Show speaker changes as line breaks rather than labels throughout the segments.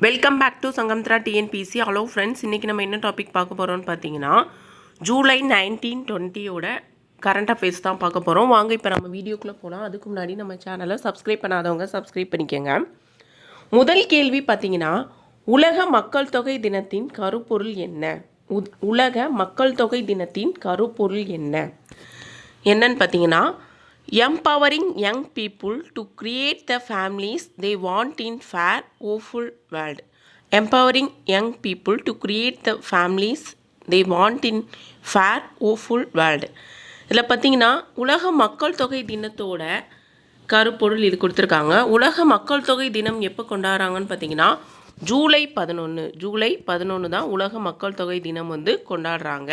Welcome back to Sangamthra TNPSC hello friends இன்றைக்கி நம்ம என்ன டாபிக் பார்க்க போகிறோம்னு பார்த்தீங்கன்னா ஜூலை நைன்டீன் டுவெண்ட்டியோட கரண்ட் அஃபேர்ஸ் தான் பார்க்க போகிறோம் வாங்க இப்போ நம்ம வீடியோக்குள்ளே போகலாம் அதுக்கு முன்னாடி நம்ம சேனலை சப்ஸ்கிரைப் பண்ணாதவங்க சப்ஸ்கிரைப் பண்ணிக்கோங்க. முதல் கேள்வி பார்த்தீங்கன்னா உலக மக்கள் தொகை தினத்தின் கருப்பொருள் என்ன? உத்- உலக மக்கள் தொகை தினத்தின் கருப்பொருள் என்ன? என்னன்னு பார்த்தீங்கன்னா empowering young people to create the families they want in fair hopeful world empowering young people to create the families they want in fair hopeful world இதில் பார்த்தீங்கன்னா உலக மக்கள் தொகை தினத்தோட கருப்பொருள் இது கொடுத்துருக்காங்க. உலக மக்கள் தொகை தினம் எப்போ கொண்டாடுறாங்கன்னு பார்த்தீங்கன்னா ஜூலை பதினொன்று ஜூலை பதினொன்று தான் உலக மக்கள் தொகை தினம் வந்து கொண்டாடுறாங்க.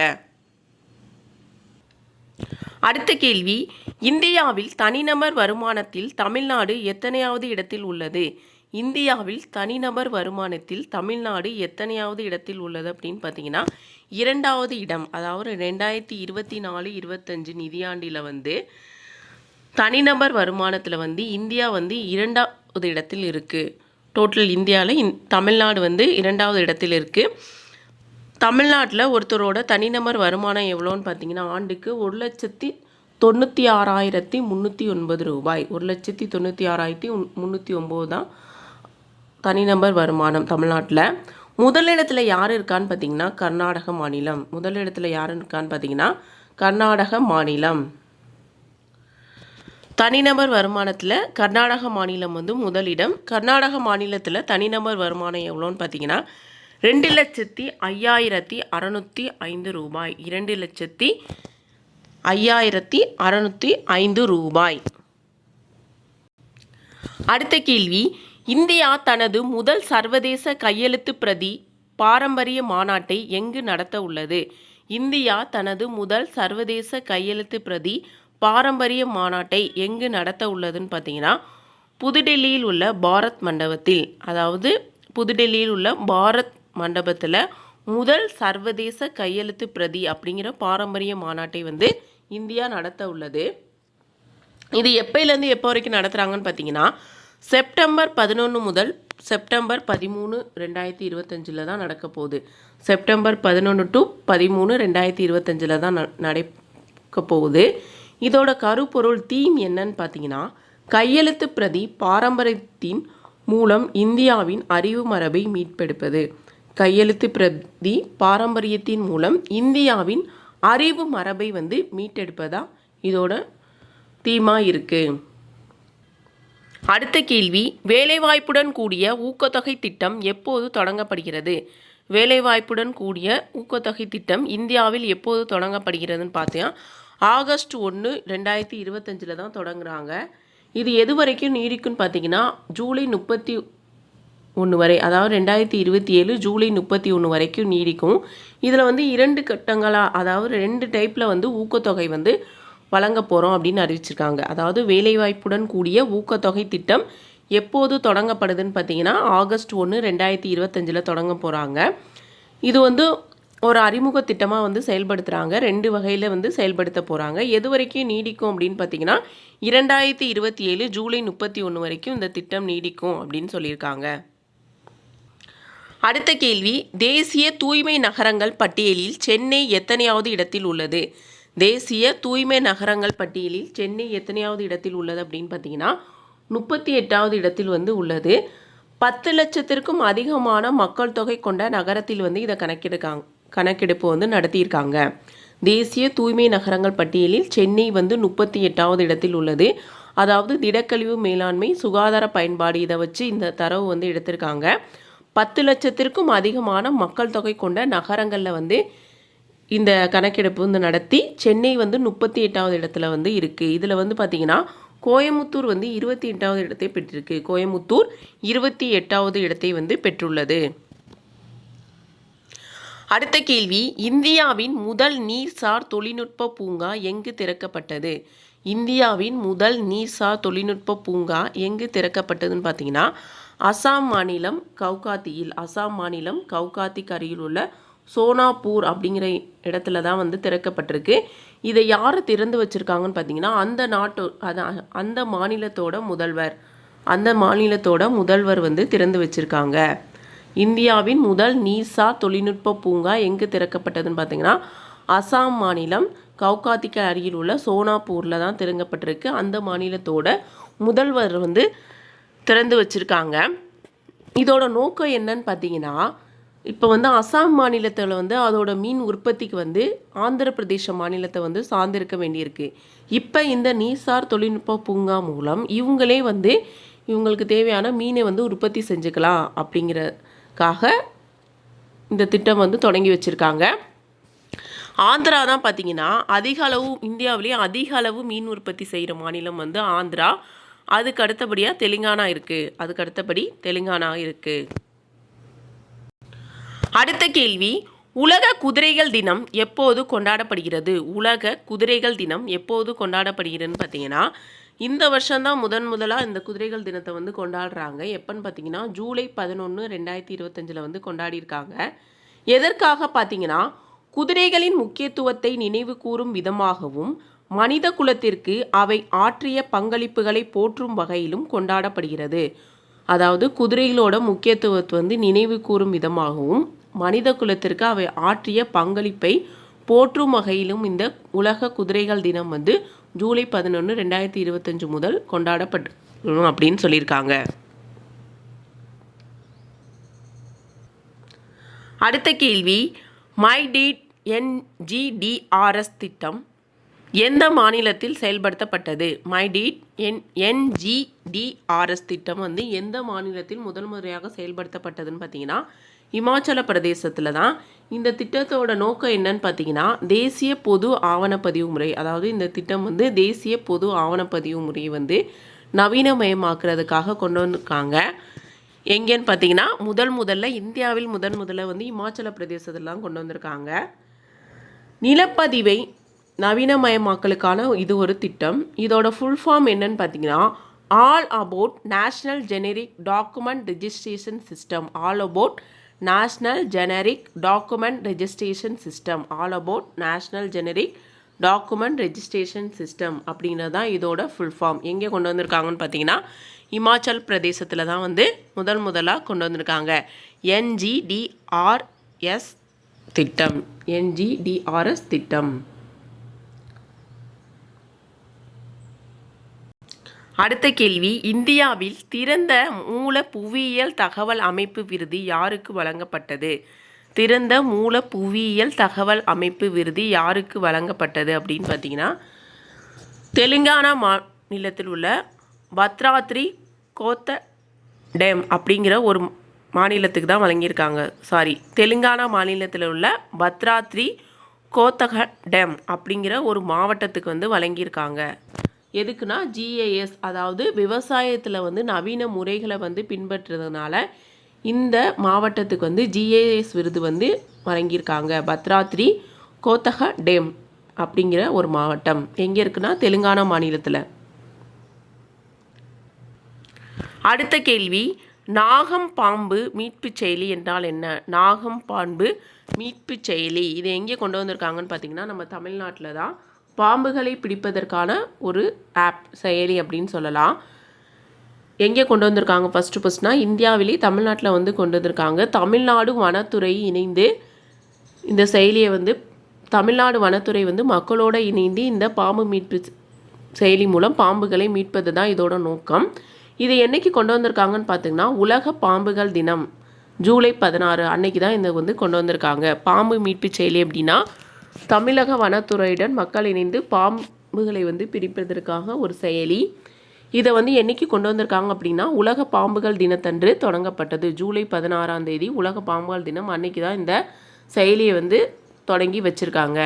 அடுத்த கேள்வி இந்தியாவில் தனிநபர் வருமானத்தில் தமிழ்நாடு எத்தனையாவது இடத்தில் உள்ளது? இந்தியாவில் தனிநபர் வருமானத்தில் தமிழ்நாடு எத்தனையாவது இடத்தில் உள்ளது அப்படின்னு பார்த்தீங்கன்னா இரண்டாவது இடம் அதாவது ரெண்டாயிரத்தி இருபத்தி நாலு இருபத்தஞ்சு நிதியாண்டில் வந்து தனிநபர் வருமானத்தில் வந்து இந்தியா வந்து இரண்டாவது இடத்தில் இருக்குது டோட்டல் இந்தியாவில் இந் தமிழ்நாடு வந்து இரண்டாவது இடத்தில் இருக்குது தமிழ்நாட்டில் ஒருத்தரோட தனிநபர் வருமானம் எவ்வளோன்னு பார்த்தீங்கன்னா ஆண்டுக்கு ஒரு லட்சத்தி தொண்ணூற்றி ஆறாயிரத்தி முந்நூற்றி ஒன்பது ரூபாய். ஒரு லட்சத்தி தொண்ணூற்றி ஆறாயிரத்தி முந்நூற்றி ஒம்பது தான் தனிநபர் வருமானம் தமிழ்நாட்டில். முதலிடத்தில் யார் இருக்கான்னு பார்த்தீங்கன்னா கர்நாடக மாநிலம். முதலிடத்தில் யார் இருக்கான்னு பார்த்தீங்கன்னா கர்நாடக மாநிலம். தனிநபர் வருமானத்தில் கர்நாடக மாநிலம் வந்து முதலிடம் கர்நாடக மாநிலத்தில் தனிநபர் வருமானம் எவ்வளோன்னு பார்த்தீங்கன்னா ரெண்டு லட்சத்தி ஐயாயிரத்தி அறநூற்றி ஐந்து ரூபாய். இரண்டு லட்சத்தி ஐயாயிரத்தி அறநூற்றி ஐந்து ரூபாய். அடுத்த கேள்வி. இந்தியா தனது முதல் சர்வதேச கையெழுத்து பிரதி பாரம்பரிய மாநாட்டை எங்கு நடத்த உள்ளது? இந்தியா தனது முதல் சர்வதேச கையெழுத்து பிரதி பாரம்பரிய மாநாட்டை எங்கு நடத்த உள்ளதுன்னு பார்த்தீங்கன்னா புதுடெல்லியில் உள்ள பாரத் மண்டபத்தில். அதாவது புதுடெல்லியில் உள்ள பாரத் மண்டபத்தில் முதல் சர்வதேச கையெழுத்து பிரதி அப்படிங்கிற பாரம்பரிய மாநாட்டை வந்து இந்தியா நடத்த உள்ளது. இது எப்போலேருந்து எப்போ வரைக்கும் நடத்துகிறாங்கன்னு பார்த்தீங்கன்னா செப்டம்பர் பதினொன்று முதல் செப்டம்பர் பதிமூணு ரெண்டாயிரத்தி இருபத்தஞ்சில் தான் நடக்க போகுது. செப்டம்பர் பதினொன்று டு பதிமூணு ரெண்டாயிரத்தி இருபத்தஞ்சில் தான் ந நடக்க போகுது. இதோட கருப்பொருள் தீம் என்னன்னு பார்த்தீங்கன்னா கையெழுத்து பிரதி பாரம்பரியத்தின் மூலம் இந்தியாவின் அறிவு மரபை மீட்பெடுப்பது. கையெழுத்து பிரதி பாரம்பரியத்தின் மூலம் இந்தியாவின் அறிவு மரபை வந்து மீட்டெடுப்பதா இதோட தீமா இருக்கு. அடுத்த கேள்வி வேலைவாய்ப்புடன் கூடிய ஊக்கத்தொகை திட்டம் எப்போது தொடங்கப்படுகிறது? வேலைவாய்ப்புடன் கூடிய ஊக்கத்தொகை திட்டம் இந்தியாவில் எப்போது தொடங்கப்படுகிறதுன்னு பார்த்தீங்கன்னா ஆகஸ்ட் ஒன்று ரெண்டாயிரத்தி இருபத்தஞ்சில் தான் தொடங்குறாங்க. இது எது வரைக்கும் நீடிக்கும்னு பார்த்தீங்கன்னா ஜூலை முப்பத்தி ஒன்று வரை அதாவது ரெண்டாயிரத்தி இருபத்தி ஏழு ஜூலை முப்பத்தி ஒன்று வரைக்கும் நீடிக்கும். இதில் வந்து இரண்டு கட்டங்களாக அதாவது ரெண்டு டைப்பில் வந்து ஊக்கத்தொகை வந்து வழங்க போகிறோம் அப்படின்னு அறிவிச்சிருக்காங்க. அதாவது வேலைவாய்ப்புடன் கூடிய ஊக்கத்தொகை திட்டம் எப்போது தொடங்கப்படுதுன்னு பார்த்தீங்கன்னா ஆகஸ்ட் ஒன்று ரெண்டாயிரத்தி இருபத்தஞ்சில் தொடங்க போகிறாங்க இது வந்து ஒரு அறிமுக திட்டமாக வந்து செயல்படுத்துகிறாங்க ரெண்டு வகையில் வந்து செயல்படுத்த போகிறாங்க எது வரைக்கும் நீடிக்கும் அப்படின்னு பார்த்தீங்கன்னா இரண்டாயிரத்தி இருபத்தி ஏழு ஜூலை முப்பத்தி ஒன்று வரைக்கும் இந்த திட்டம் நீடிக்கும் அப்படின்னு சொல்லியிருக்காங்க. அடுத்த கேள்வி தேசிய தூய்மை நகரங்கள் பட்டியலில் சென்னை எத்தனையாவது இடத்தில் உள்ளது? தேசிய தூய்மை நகரங்கள் பட்டியலில் சென்னை எத்தனையாவது இடத்தில் உள்ளது அப்படின்னு பார்த்தீங்கன்னா முப்பத்தி எட்டாவது இடத்தில் வந்து உள்ளது. பத்து லட்சத்திற்கும் அதிகமான மக்கள் தொகை கொண்ட நகரத்தில் வந்து இதை கணக்கெடுக்காங்க கணக்கெடுப்பு வந்து நடத்தியிருக்காங்க. தேசிய தூய்மை நகரங்கள் பட்டியலில் சென்னை வந்து முப்பத்தி எட்டாவது இடத்தில் உள்ளது. அதாவது திடக்கழிவு மேலாண்மை சுகாதார பயன்பாடு இதை வச்சு இந்த தரவு வந்து எடுத்திருக்காங்க. பத்து லட்சத்திற்கும் அதிகமான மக்கள் தொகை கொண்ட நகரங்களில் வந்து இந்த கணக்கெடுப்பு வந்து நடத்தி சென்னை வந்து முப்பத்தி எட்டாவது இடத்துல வந்து இருக்குது இதில் வந்து பார்த்திங்கன்னா கோயமுத்தூர் வந்து இருபத்தி எட்டாவது இடத்தை பெற்றிருக்கு. கோயமுத்தூர் இருபத்தி எட்டாவது இடத்தை வந்து பெற்றுள்ளது. அடுத்த கேள்வி இந்தியாவின் முதல் நீர்சார் தொழில்நுட்ப பூங்கா எங்கு திறக்கப்பட்டது? இந்தியாவின் முதல் நீர்சார் தொழில்நுட்ப பூங்கா எங்கு திறக்கப்பட்டதுன்னு பார்த்தீங்கன்னா அசாம் மாநிலம் கவுகாத்தியில் அசாம் மாநிலம் கவுகாத்திக்கு அருகில் உள்ள சோனாப்பூர் அப்படிங்கிற இடத்துல தான் வந்து திறக்கப்பட்டிருக்கு. இதை யார் திறந்து வச்சுருக்காங்கன்னு பார்த்தீங்கன்னா அந்த நாட்டு அதான் அந்த மாநிலத்தோட முதல்வர் அந்த மாநிலத்தோட முதல்வர் வந்து திறந்து வச்சுருக்காங்க. இந்தியாவின் முதல் நீசா தொழில்நுட்ப பூங்கா எங்கு திறக்கப்பட்டதுன்னு பார்த்தீங்கன்னா அசாம் மாநிலம் கவுகாத்திக்கு அருகில் உள்ள சோனாப்பூரில் தான் திறங்கப்பட்டிருக்கு. அந்த மாநிலத்தோட முதல்வர் வந்து திறந்து வச்சுருக்காங்க. இதோட நோக்கம் என்னன்னு பார்த்தீங்கன்னா இப்போ வந்து அசாம் மாநிலத்தில் வந்து அதோட மீன் உற்பத்திக்கு வந்து ஆந்திர பிரதேச மாநிலத்தை வந்து சார்ந்திருக்க வேண்டியிருக்கு. இப்போ இந்த நீசார் தொழில்நுட்ப பூங்கா மூலம் இவங்களே வந்து இவங்களுக்கு தேவையான மீனை வந்து உற்பத்தி செஞ்சுக்கலாம் அப்படிங்கிறக்காக இந்த திட்டம் வந்து தொடங்கி வச்சுருக்காங்க. ஆந்திரா தான் பார்த்தீங்கன்னா அதிக அளவு இந்தியாவிலேயே அதிக அளவு மீன் உற்பத்தி செய்கிற மாநிலம் வந்து ஆந்திரா. அதுக்கு அடுத்தபடியாக தெலுங்கானா இருக்குது அதுக்கு அடுத்தபடி தெலுங்கானா இருக்குது அடுத்த கேள்வி உலக குதிரைகள் தினம் எப்போது கொண்டாடப்படுகிறது? உலக குதிரைகள் தினம் எப்போது கொண்டாடப்படுகிறதுன்னு பார்த்தீங்கன்னா இந்த வருஷம்தான் முதன் முதலாக இந்த குதிரைகள் தினத்தை வந்து கொண்டாடுறாங்க. எப்போன்னு பார்த்தீங்கன்னா ஜூலை பதினொன்று ரெண்டாயிரத்தி இருபத்தஞ்சில் வந்து கொண்டாடியிருக்காங்க. எதற்காக பார்த்தீங்கன்னா குதிரைகளின் முக்கியத்துவத்தை நினைவு கூறும் விதமாகவும் மனித குலத்திற்கு அவை ஆற்றிய பங்களிப்புகளை போற்றும் வகையிலும் கொண்டாடப்படுகிறது. அதாவது குதிரைகளோட முக்கியத்துவத்தை வந்து நினைவு கூறும் விதமாகவும் மனித குலத்திற்கு அவை ஆற்றிய பங்களிப்பை போற்றும் வகையிலும் இந்த உலக குதிரைகள் தினம் வந்து ஜூலை பதினொன்று ரெண்டாயிரத்தி இருபத்தஞ்சு முதல் கொண்டாடப்பட்டு அப்படின்னு சொல்லியிருக்காங்க. அடுத்த கேள்வி மை டீட் என்ஜிடிஆர்எஸ் திட்டம் எந்த மாநிலத்தில் செயல்படுத்தப்பட்டது? மை டீட் என் என்ஜிடிஆர்எஸ் திட்டம் வந்து எந்த மாநிலத்தில் முதல் முறையாக செயல்படுத்தப்பட்டதுன்னு பார்த்தீங்கன்னா இமாச்சல பிரதேசத்தில் தான். இந்த திட்டத்தோட நோக்கம் என்னன்னு பார்த்தீங்கன்னா தேசிய பொது ஆவணப்பதிவு முறை. அதாவது இந்த திட்டம் வந்து தேசிய பொது ஆவணப்பதிவு முறையை வந்து நவீனமயமாக்குறதுக்காக கொண்டு வந்திருக்காங்க. எங்கேன்னு பார்த்தீங்கன்னா முதல் முதல்ல இந்தியாவில் முதன் முதல்ல வந்து இமாச்சல பிரதேசத்தில் தான் கொண்டு வந்திருக்காங்க. நிலப்பதிவை நவீனமயமாக்கலுக்கான இது ஒரு திட்டம். இதோட ஃபுல் ஃபார்ம் என்னன்னு பார்த்தீங்கன்னா all about national generic document registration system all about national generic document registration system all about national generic document registration system அப்படிங்கிறது தான் இதோட ஃபுல் ஃபார்ம் எங்கே கொண்டு வந்திருக்காங்கன்னு பார்த்தீங்கன்னா இமாச்சல் பிரதேசத்தில் தான் வந்து முதல் முதலாக கொண்டு வந்திருக்காங்க. என்ஜிடிஆர்எஸ் திட்டம். என்ஜிடிஆர்எஸ் திட்டம். அடுத்த கேள்வி இந்தியாவில் திறந்த மூல புவியியல் தகவல் அமைப்பு விருது யாருக்கு வழங்கப்பட்டது? திறந்த மூல புவியியல் தகவல் அமைப்பு விருது யாருக்கு வழங்கப்பட்டது அப்படின்னு பார்த்தீங்கன்னா தெலுங்கானா மாநிலத்தில் உள்ள பத்ராத்ரி கோத்த டேம் அப்படிங்கிற ஒரு மாநிலத்துக்கு தான் வழங்கியிருக்காங்க. சாரி தெலுங்கானா மாநிலத்தில் உள்ள பத்ராத்ரி கோத்தக டேம் அப்படிங்கிற ஒரு மாவட்டத்துக்கு வந்து வழங்கியிருக்காங்க. எதுக்குன்னா ஜிஏஎஸ் அதாவது விவசாயத்தில் வந்து நவீன முறைகளை வந்து பின்பற்றுறதுனால இந்த மாவட்டத்துக்கு வந்து ஜிஏஎஸ் விருது வந்து வழங்கியிருக்காங்க. பத்ராத்ரி கோத்தக டேம் அப்படிங்கிற ஒரு மாவட்டம். எங்கே இருக்குன்னா தெலுங்கானா மாநிலத்தில். அடுத்த கேள்வி நாகம் பாம்பு மீட்பு செயலி என்றால் என்ன? நாகம் பாம்பு மீட்பு செயலி. இது எங்கே கொண்டு வந்திருக்காங்கன்னு பார்த்தீங்கன்னா நம்ம தமிழ்நாட்டில் தான் பாம்புகளை பிடிப்பதற்கான ஒரு ஆப் செயலி அப்படின்னு சொல்லலாம். எங்கே கொண்டு வந்திருக்காங்க? ஃபஸ்ட்டு ஃபஸ்ட்னா இந்தியாவிலே தமிழ்நாட்டில் வந்து கொண்டு வந்திருக்காங்க. தமிழ்நாடு வனத்துறை இணைந்து இந்த செயலியை வந்து தமிழ்நாடு வனத்துறை வந்து மக்களோட இணைந்து இந்த பாம்பு மீட்பு செயலி மூலம் பாம்புகளை மீட்பது தான் இதோட நோக்கம். இது என்னைக்கு கொண்டு வந்திருக்காங்கன்னு பார்த்தீங்கன்னா உலக பாம்புகள் தினம் ஜூலை பதினாறு அன்னைக்கு தான் இதை வந்து கொண்டு வந்திருக்காங்க. பாம்பு மீட்பு செயலி அப்படின்னா தமிழக வனத்துறையுடன் மக்கள் இணைந்து பாம்புகளை வந்து பிடிப்பதற்காக ஒரு செயலி. இதை வந்து என்னைக்கு கொண்டு வந்திருக்காங்க அப்படின்னா உலக பாம்புகள் தினத்தன்று தொடங்கப்பட்டது. ஜூலை பதினாறாம் தேதி உலக பாம்புகள் தினம் அன்னைக்கு தான் இந்த செயலியை வந்து தொடங்கி வச்சுருக்காங்க.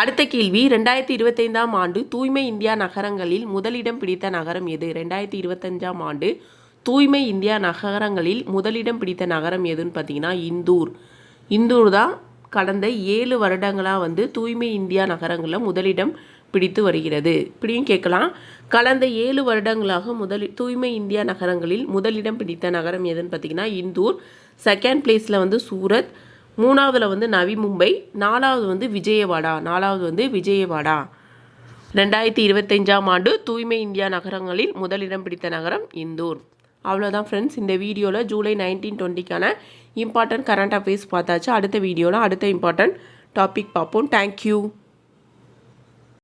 அடுத்த கேள்வி ரெண்டாயிரத்தி இருபத்தைந்தாம் ஆண்டு தூய்மை இந்தியா நகரங்களில் முதலிடம் பிடித்த நகரம் எது? ரெண்டாயிரத்தி இருபத்தஞ்சாம் ஆண்டு தூய்மை இந்தியா நகரங்களில் முதலிடம் பிடித்த நகரம் எதுன்னு பார்த்தீங்கன்னா இந்தூர். இந்தூர் தான் கடந்த ஏழு வருடங்களாக வந்து தூய்மை இந்தியா நகரங்களில் முதலிடம் பிடித்து வருகிறது. இப்படியும் கேட்கலாம். கடந்த ஏழு வருடங்களாக முதல் தூய்மை இந்தியா நகரங்களில் முதலிடம் பிடித்த நகரம் எதுன்னு பார்த்தீங்கன்னா இந்தூர். செகண்ட் பிளேஸில் வந்து சூரத். மூணாவதில் வந்து நவி மும்பை. நாலாவது வந்து விஜயவாடா. நாலாவது வந்து விஜயவாடா. ரெண்டாயிரத்தி இருபத்தஞ்சாம் ஆண்டு தூய்மை இந்தியா நகரங்களில் முதலிடம் பிடித்த நகரம் இந்தூர். அவ்வளோதான் ஃப்ரெண்ட்ஸ் இந்த வீடியோவில் ஜூலை நைன்டீன் டுவெண்ட்டிக்கான இம்பார்ட்டன்ட் கரண்ட் அஃபேர்ஸ் பார்த்தாச்சு. அடுத்த வீடியோவில் அடுத்த இம்பார்ட்டன்ட் டாபிக் பார்ப்போம். தேங்க்யூ